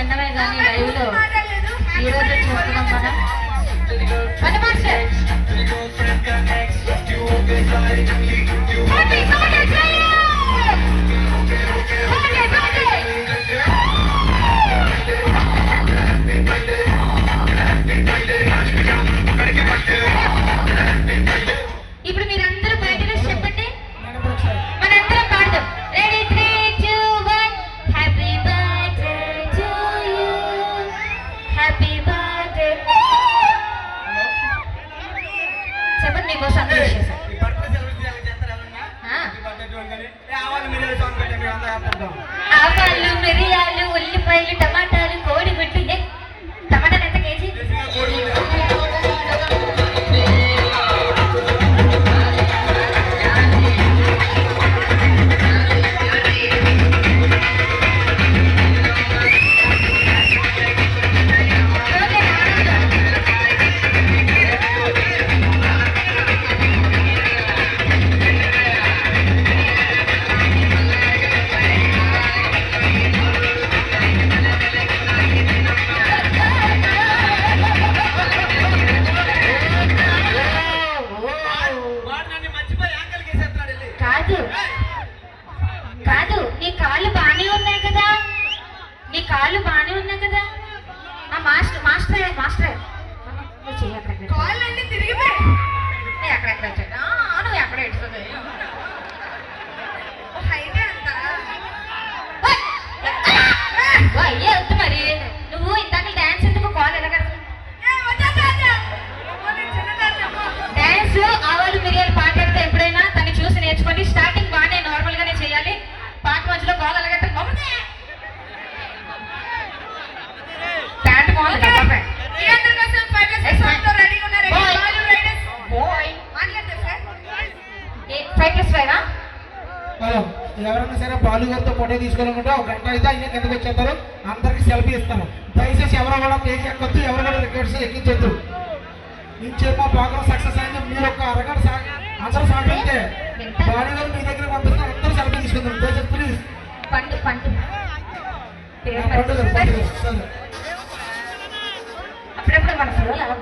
విన్నమే కానీ లైవ్లో ఈరోజు చూస్తున్నాం మనం. మన మాస్టర్ మీకోసం ఆవాలు మిరియాలు ఉల్లిపాయలు టమాటాలు కాళ్ళు బాగానే ఉన్నాయి కదా. ఆ మాస్టర్ మాస్టర్ మాస్టర్. పెట్టు. కాళ్ళన్నీ తిరిగిపోయి ఆ, నువ్వు ఎక్కడ ఎడుతుంది అయ్యే వద్దు మరి. నువ్వు ఇందాక డాన్స్ ఎందుకు కాల్ ఎలా వచ్చా. డాన్స్ ఆవాలు మిరియాలు పాటడితే ఎప్పుడైనా తను చూసి నేర్చుకోండి. స్టార్టింగ్ ఎవరైనా సరే బాలు గారితో ఫోటో తీసుకోవాలనుకుంటే ఒక గంట అయితే ఆయన కిందకి వచ్చేస్తారు. అందరికి సెల్ఫీ ఇస్తాను దయచేసి ఎవరు కూడా పేజ్ ఎక్కొద్దు ఎవరు కూడా రికార్డ్స్ ఎక్కించొద్దు. నేను చెప్పా ప్రోగ్రామ్ సక్సెస్ అయింది. మీరు ఒక అరగంట అందరూ సహకరిస్తే బాలు గారు మీ దగ్గర పంపిస్తారు అందరూ సెల్ఫీ తీసుకుందాం దయచేసి ప్లీజ్ పండు. అప్పుడప్పుడు మన పిల్లలు!